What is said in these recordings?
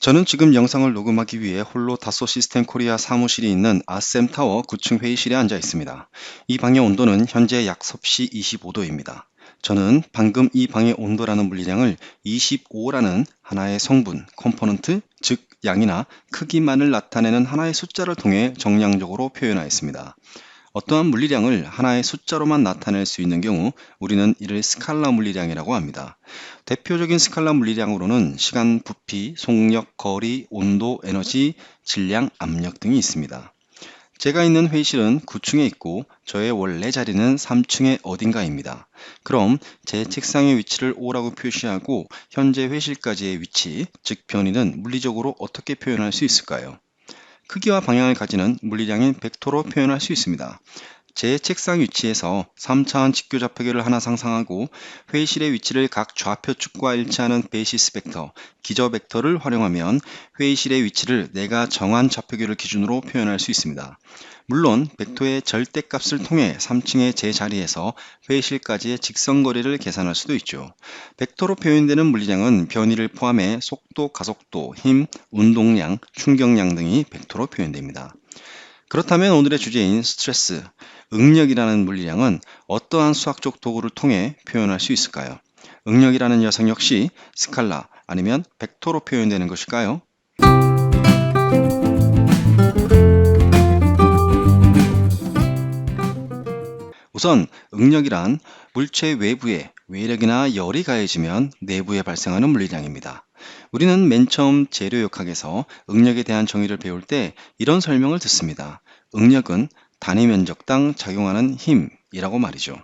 저는 지금 영상을 녹음하기 위해 홀로 다소 시스템 코리아 사무실이 있는 아셈타워 9층 회의실에 앉아 있습니다. 이 방의 온도는 현재 약 섭씨 25도입니다. 저는 방금 이 방의 온도라는 물리량을 25라는 하나의 성분, 컴포넌트, 즉 양이나 크기만을 나타내는 하나의 숫자를 통해 정량적으로 표현하였습니다. 어떠한 물리량을 하나의 숫자로만 나타낼 수 있는 경우 우리는 이를 스칼라 물리량이라고 합니다. 대표적인 스칼라 물리량으로는 시간, 부피, 속력, 거리, 온도, 에너지, 질량, 압력 등이 있습니다. 제가 있는 회의실은 9층에 있고 저의 원래 자리는 3층의 어딘가입니다. 그럼 제 책상의 위치를 O라고 표시하고 현재 회의실까지의 위치, 즉 변이는 물리적으로 어떻게 표현할 수 있을까요? 크기와 방향을 가지는 물리량인 벡터로 표현할 수 있습니다. 제 책상 위치에서 3차원 직교 좌표계를 하나 상상하고 회의실의 위치를 각 좌표축과 일치하는 베이시스 벡터, 기저 벡터를 활용하면 회의실의 위치를 내가 정한 좌표계를 기준으로 표현할 수 있습니다. 물론 벡터의 절대값을 통해 3층의 제 자리에서 회의실까지의 직선거리를 계산할 수도 있죠. 벡터로 표현되는 물리량은 변이를 포함해 속도, 가속도, 힘, 운동량, 충격량 등이 벡터로 표현됩니다. 그렇다면 오늘의 주제인 스트레스, 응력이라는 물리량은 어떠한 수학적 도구를 통해 표현할 수 있을까요? 응력이라는 녀석 역시 스칼라 아니면 벡터로 표현되는 것일까요? 우선 응력이란 물체 외부에 외력이나 열이 가해지면 내부에 발생하는 물리량입니다. 우리는 맨 처음 재료역학에서 응력에 대한 정의를 배울 때 이런 설명을 듣습니다. 응력은 단위 면적당 작용하는 힘이라고 말이죠.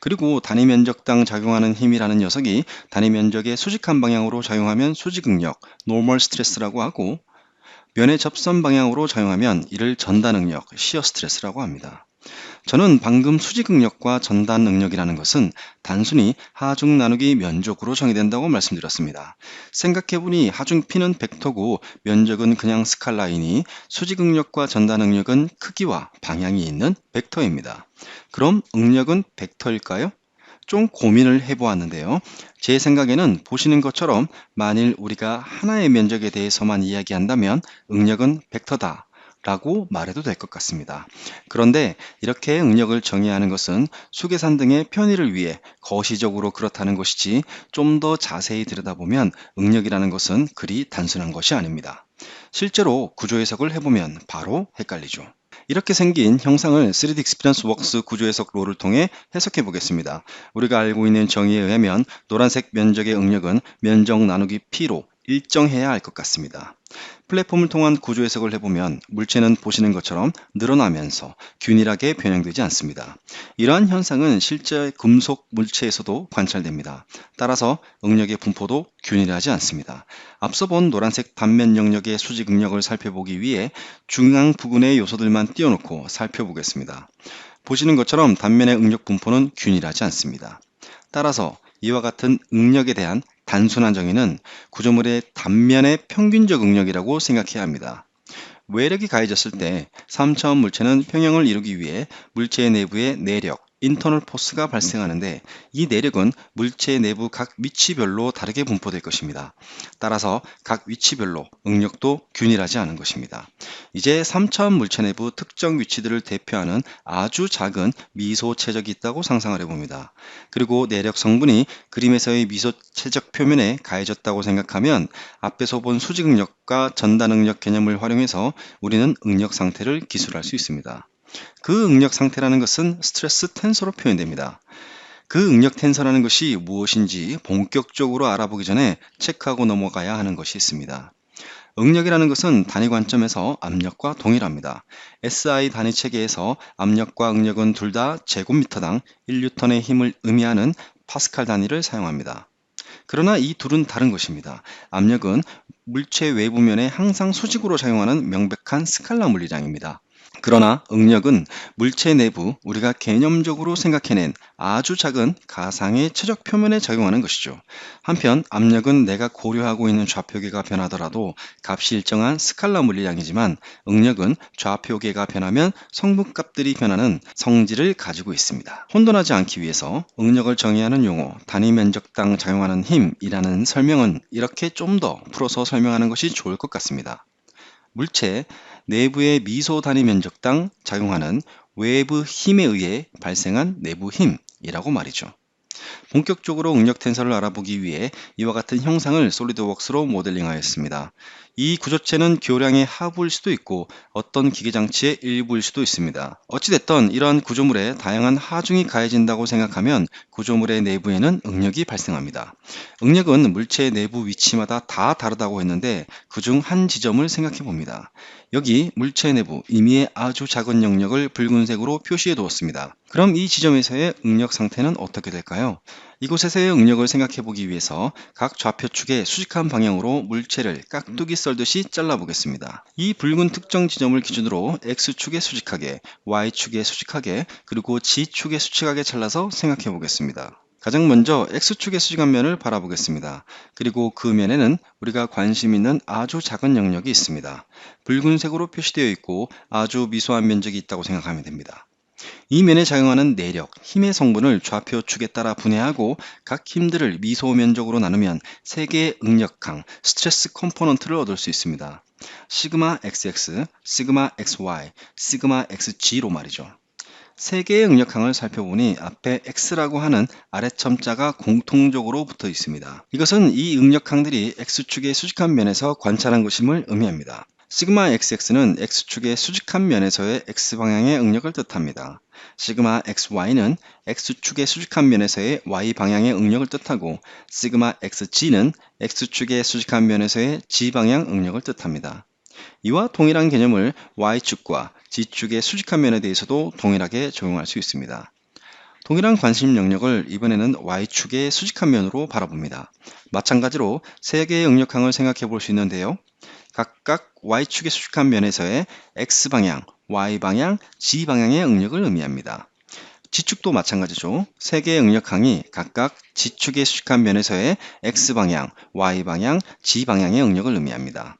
그리고 단위 면적당 작용하는 힘이라는 녀석이 단위 면적의 수직한 방향으로 작용하면 수직응력, 노멀 스트레스라고 하고 면의 접선 방향으로 작용하면 이를 전단응력, 시어 스트레스라고 합니다. 저는 방금 수직 응력과 전단 응력이라는 것은 단순히 하중 나누기 면적으로 정의된다고 말씀드렸습니다. 생각해보니 하중 P는 벡터고 면적은 그냥 스칼라이니 수직 응력과 전단 응력은 크기와 방향이 있는 벡터입니다. 그럼 응력은 벡터일까요? 좀 고민을 해보았는데요. 제 생각에는 보시는 것처럼 만일 우리가 하나의 면적에 대해서만 이야기한다면 응력은 벡터다 라고 말해도 될 것 같습니다. 그런데 이렇게 응력을 정의하는 것은 수계산 등의 편의를 위해 거시적으로 그렇다는 것이지 좀 더 자세히 들여다보면 응력이라는 것은 그리 단순한 것이 아닙니다. 실제로 구조 해석을 해보면 바로 헷갈리죠. 이렇게 생긴 형상을 3D Experience Works 구조 해석 롤을 통해 해석해 보겠습니다. 우리가 알고 있는 정의에 의하면 노란색 면적의 응력은 면적 나누기 P로 일정해야 할 것 같습니다. 플랫폼을 통한 구조 해석을 해보면 물체는 보시는 것처럼 늘어나면서 균일하게 변형되지 않습니다. 이러한 현상은 실제 금속 물체에서도 관찰됩니다. 따라서 응력의 분포도 균일하지 않습니다. 앞서 본 노란색 단면 영역의 수직 응력을 살펴보기 위해 중앙 부근의 요소들만 띄워놓고 살펴보겠습니다. 보시는 것처럼 단면의 응력 분포는 균일하지 않습니다. 따라서 이와 같은 응력에 대한 단순한 정의는 구조물의 단면의 평균적 응력이라고 생각해야 합니다. 외력이 가해졌을 때 3차원 물체는 평형을 이루기 위해 물체의 내부에 내력, 인터널 포스가 발생하는데 이 내력은 물체 내부 각 위치별로 다르게 분포될 것입니다. 따라서 각 위치별로 응력도 균일하지 않은 것입니다. 이제 3차원 물체 내부 특정 위치들을 대표하는 아주 작은 미소 최적이 있다고 상상을 해봅니다. 그리고 내력 성분이 그림에서의 미소 최적 표면에 가해졌다고 생각하면 앞에서 본 수직 응력과 전단 응력 개념을 활용해서 우리는 응력 상태를 기술할 수 있습니다. 그 응력 상태라는 것은 스트레스 텐서로 표현됩니다. 그 응력 텐서라는 것이 무엇인지 본격적으로 알아보기 전에 체크하고 넘어가야 하는 것이 있습니다. 응력이라는 것은 단위 관점에서 압력과 동일합니다. SI 단위 체계에서 압력과 응력은 둘 다 제곱미터당 1뉴턴의 힘을 의미하는 파스칼 단위를 사용합니다. 그러나 이 둘은 다른 것입니다. 압력은 물체 외부면에 항상 수직으로 작용하는 명백한 스칼라 물리량입니다. 그러나 응력은 물체 내부 우리가 개념적으로 생각해낸 아주 작은 가상의 최적 표면에 작용하는 것이죠. 한편 압력은 내가 고려하고 있는 좌표계가 변하더라도 값이 일정한 스칼라 물리량이지만 응력은 좌표계가 변하면 성분값들이 변하는 성질을 가지고 있습니다. 혼돈하지 않기 위해서 응력을 정의하는 용어 단위 면적당 작용하는 힘이라는 설명은 이렇게 좀 더 풀어서 설명하는 것이 좋을 것 같습니다. 물체 내부의 미소 단위 면적당 작용하는 외부 힘에 의해 발생한 내부 힘이라고 말이죠. 본격적으로 응력 텐서를 알아보기 위해 이와 같은 형상을 솔리드웍스로 모델링하였습니다. 이 구조체는 교량의 하부일 수도 있고 어떤 기계장치의 일부일 수도 있습니다. 어찌됐든 이러한 구조물에 다양한 하중이 가해진다고 생각하면 구조물의 내부에는 응력이 발생합니다. 응력은 물체의 내부 위치마다 다 다르다고 했는데 그중 한 지점을 생각해 봅니다. 여기 물체 내부 임의의 아주 작은 영역을 붉은색으로 표시해 두었습니다. 그럼 이 지점에서의 응력 상태는 어떻게 될까요? 이곳에서의 응력을 생각해 보기 위해서 각 좌표축의 수직한 방향으로 물체를 깍두기 썰듯이 잘라 보겠습니다. 이 붉은 특정 지점을 기준으로 X축에 수직하게, Y축에 수직하게, 그리고 G축에 수직하게 잘라서 생각해 보겠습니다. 가장 먼저 X축의 수직한 면을 바라보겠습니다. 그리고 그 면에는 우리가 관심 있는 아주 작은 영역이 있습니다. 붉은색으로 표시되어 있고 아주 미소한 면적이 있다고 생각하면 됩니다. 이 면에 작용하는 내력, 힘의 성분을 좌표 축에 따라 분해하고 각 힘들을 미소 면적으로 나누면 세 개의 응력항, 스트레스 컴포넌트를 얻을 수 있습니다. 시그마 XX, 시그마 XY, 시그마 XG로 말이죠. 세 개의 응력항을 살펴보니 앞에 X라고 하는 아래 첨자가 공통적으로 붙어 있습니다. 이것은 이 응력항들이 X축의 수직한 면에서 관찰한 것임을 의미합니다. 시그마 XX는 X축의 수직한 면에서의 X방향의 응력을 뜻합니다. 시그마 XY는 X축의 수직한 면에서의 Y방향의 응력을 뜻하고 시그마 XG는 X축의 수직한 면에서의 G방향 응력을 뜻합니다. 이와 동일한 개념을 Y축과 G축의 수직한 면에 대해서도 동일하게 적용할 수 있습니다. 동일한 관심 영역을 이번에는 Y축의 수직한 면으로 바라봅니다. 마찬가지로 세 개의 응력항을 생각해 볼 수 있는데요. 각각 Y축의 수직한 면에서의 X방향, Y방향, G방향의 응력을 의미합니다. G축도 마찬가지죠. 세 개의 응력항이 각각 G축의 수직한 면에서의 X방향, Y방향, G방향의 응력을 의미합니다.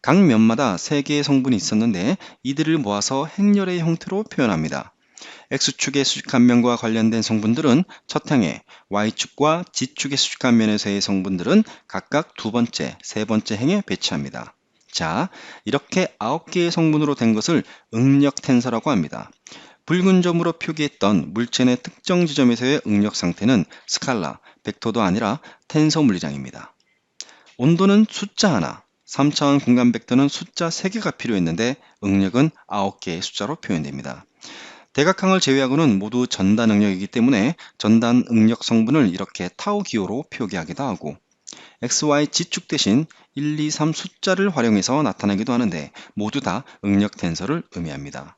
각 면마다 세 개의 성분이 있었는데 이들을 모아서 행렬의 형태로 표현합니다. X축의 수직한 면과 관련된 성분들은 첫 행에, Y축과 G축의 수직한 면에서의 성분들은 각각 두 번째, 세 번째 행에 배치합니다. 자, 이렇게 9개의 성분으로 된 것을 응력 텐서라고 합니다. 붉은 점으로 표기했던 물체 의 특정 지점에서의 응력 상태는 스칼라, 벡터도 아니라 텐서 물리장입니다. 온도는 숫자 하나, 3차원 공간 벡터는 숫자 3개가 필요했는데 응력은 9개의 숫자로 표현됩니다. 대각항을 제외하고는 모두 전단 응력이기 때문에 전단 응력 성분을 이렇게 타우 기호로 표기하기도 하고 XY 지축 대신 1, 2, 3 숫자를 활용해서 나타내기도 하는데 모두 다 응력 텐서를 의미합니다.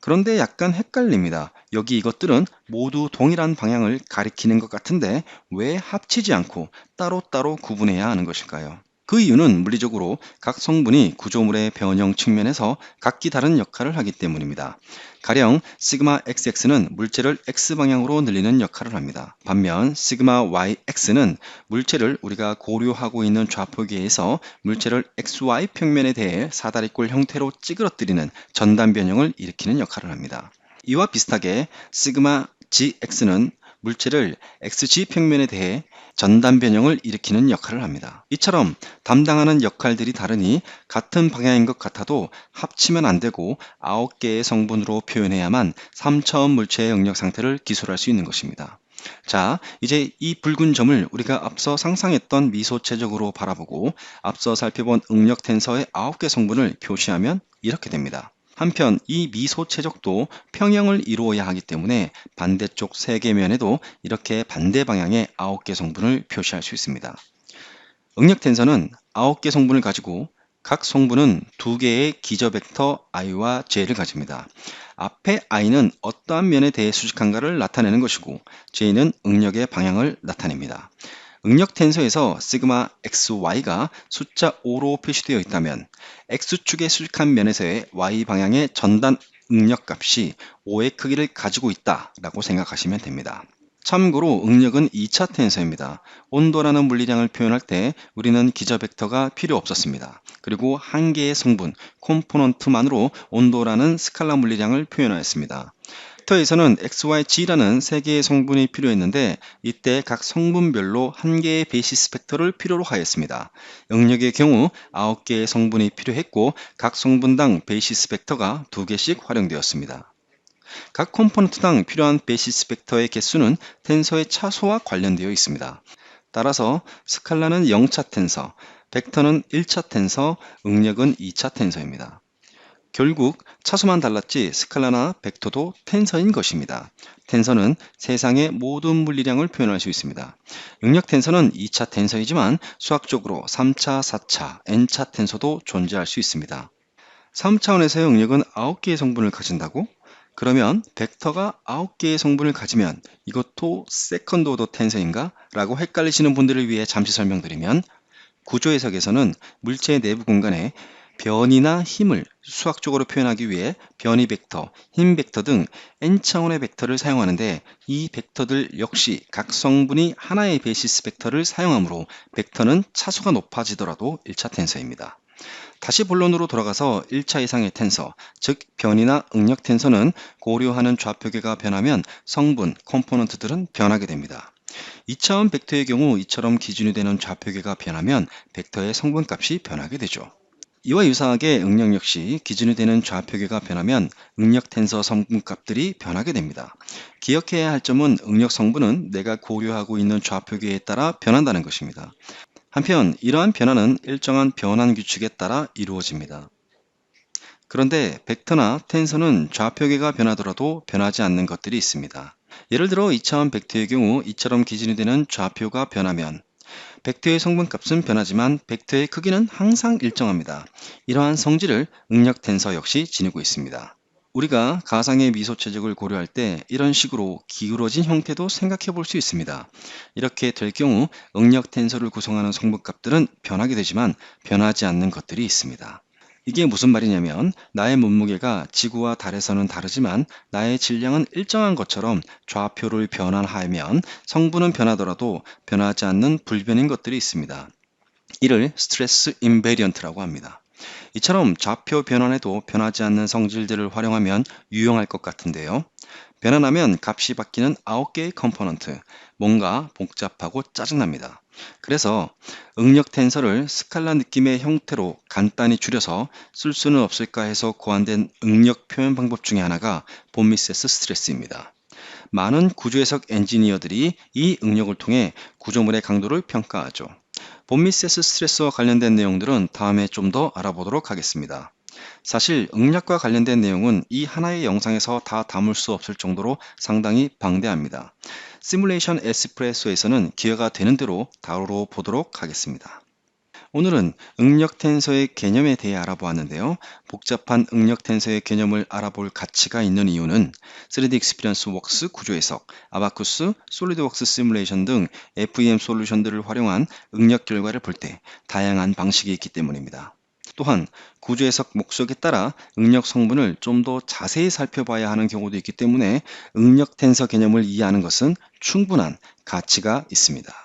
그런데 약간 헷갈립니다. 여기 이것들은 모두 동일한 방향을 가리키는 것 같은데 왜 합치지 않고 따로따로 구분해야 하는 것일까요? 그 이유는 물리적으로 각 성분이 구조물의 변형 측면에서 각기 다른 역할을 하기 때문입니다. 가령 시그마 XX는 물체를 X방향으로 늘리는 역할을 합니다. 반면 시그마 YX는 물체를 우리가 고려하고 있는 좌표계에서 물체를 XY 평면에 대해 사다리꼴 형태로 찌그러뜨리는 전단 변형을 일으키는 역할을 합니다. 이와 비슷하게 시그마 GX는 물체를 XG 평면에 대해 전단 변형을 일으키는 역할을 합니다. 이처럼 담당하는 역할들이 다르니 같은 방향인 것 같아도 합치면 안 되고 9개의 성분으로 표현해야만 3차원 물체의 응력 상태를 기술할 수 있는 것입니다. 자, 이제 이 붉은 점을 우리가 앞서 상상했던 미소체적으로 바라보고 앞서 살펴본 응력 텐서의 9개 성분을 표시하면 이렇게 됩니다. 한편 이 미소 체적도 평형을 이루어야 하기 때문에 반대쪽 3개 면에도 이렇게 반대 방향의 9개 성분을 표시할 수 있습니다. 응력 텐서는 9개 성분을 가지고 각 성분은 2개의 기저 벡터 i와 j를 가집니다. 앞에 i는 어떠한 면에 대해 수직한가를 나타내는 것이고 j는 응력의 방향을 나타냅니다. 응력 텐서에서 시그마 xy가 숫자 5로 표시되어 있다면 x축에 수직한 면에서의 y 방향의 전단 응력 값이 5의 크기를 가지고 있다 라고 생각하시면 됩니다. 참고로 응력은 2차 텐서입니다. 온도라는 물리량을 표현할 때 우리는 기저 벡터가 필요 없었습니다. 그리고 한 개의 성분, 콤포넌트만으로 온도라는 스칼라 물리량을 표현하였습니다. 벡터에서는 XYG라는 세 개의 성분이 필요했는데 이때 각 성분별로 한 개의 베이시스 벡터를 필요로 하였습니다. 응력의 경우 9개의 성분이 필요했고 각 성분당 베이시스 벡터가 2개씩 활용되었습니다. 각 컴포넌트당 필요한 베이시스 벡터의 개수는 텐서의 차수와 관련되어 있습니다. 따라서 스칼라는 0차 텐서, 벡터는 1차 텐서, 응력은 2차 텐서입니다. 결국 차수만 달랐지 스칼라나 벡터도 텐서인 것입니다. 텐서는 세상의 모든 물리량을 표현할 수 있습니다. 응력 텐서는 2차 텐서이지만 수학적으로 3차, 4차, n차 텐서도 존재할 수 있습니다. 3차원에서의 응력은 9개의 성분을 가진다고? 그러면 벡터가 9개의 성분을 가지면 이것도 세컨드 오더 텐서인가? 라고 헷갈리시는 분들을 위해 잠시 설명드리면 구조 해석에서는 물체의 내부 공간에 변이나 힘을 수학적으로 표현하기 위해 변이 벡터, 힘 벡터 등 n차원의 벡터를 사용하는데 이 벡터들 역시 각 성분이 하나의 베이시스 벡터를 사용하므로 벡터는 차수가 높아지더라도 1차 텐서입니다. 다시 본론으로 돌아가서 1차 이상의 텐서, 즉 변이나 응력 텐서는 고려하는 좌표계가 변하면 성분, 컴포넌트들은 변하게 됩니다. 2차원 벡터의 경우 이처럼 기준이 되는 좌표계가 변하면 벡터의 성분값이 변하게 되죠. 이와 유사하게 응력 역시 기준이 되는 좌표계가 변하면 응력 텐서 성분값들이 변하게 됩니다. 기억해야 할 점은 응력 성분은 내가 고려하고 있는 좌표계에 따라 변한다는 것입니다. 한편 이러한 변화는 일정한 변환 규칙에 따라 이루어집니다. 그런데 벡터나 텐서는 좌표계가 변하더라도 변하지 않는 것들이 있습니다. 예를 들어 2차원 벡터의 경우 이처럼 기준이 되는 좌표가 변하면 벡터의 성분값은 변하지만 벡터의 크기는 항상 일정합니다. 이러한 성질을 응력 텐서 역시 지니고 있습니다. 우리가 가상의 미소 체적을 고려할 때 이런 식으로 기울어진 형태도 생각해 볼 수 있습니다. 이렇게 될 경우 응력 텐서를 구성하는 성분값들은 변하게 되지만 변하지 않는 것들이 있습니다. 이게 무슨 말이냐면 나의 몸무게가 지구와 달에서는 다르지만 나의 질량은 일정한 것처럼 좌표를 변환하면 성분은 변하더라도 변하지 않는 불변인 것들이 있습니다. 이를 스트레스 인베리언트라고 합니다. 이처럼 좌표 변환에도 변하지 않는 성질들을 활용하면 유용할 것 같은데요. 변환하면 값이 바뀌는 9개의 컴포넌트, 뭔가 복잡하고 짜증납니다. 그래서 응력 텐서를 스칼라 느낌의 형태로 간단히 줄여서 쓸 수는 없을까 해서 고안된 응력 표현 방법 중에 하나가 본미세스 스트레스입니다. 많은 구조해석 엔지니어들이 이 응력을 통해 구조물의 강도를 평가하죠. 본미세스 스트레스와 관련된 내용들은 다음에 좀 더 알아보도록 하겠습니다. 사실 응력과 관련된 내용은 이 하나의 영상에서 다 담을 수 없을 정도로 상당히 방대합니다. 시뮬레이션 에스프레소에서는 기여가 되는 대로 다루어 보도록 하겠습니다. 오늘은 응력 텐서의 개념에 대해 알아보았는데요. 복잡한 응력 텐서의 개념을 알아볼 가치가 있는 이유는 3D 익스피리언스 웍스 구조 해석, 아바쿠스, 솔리드웍스 시뮬레이션 등 FEM 솔루션들을 활용한 응력 결과를 볼 때 다양한 방식이 있기 때문입니다. 또한 구조 해석 목적에 따라 응력 성분을 좀 더 자세히 살펴봐야 하는 경우도 있기 때문에 응력 텐서 개념을 이해하는 것은 충분한 가치가 있습니다.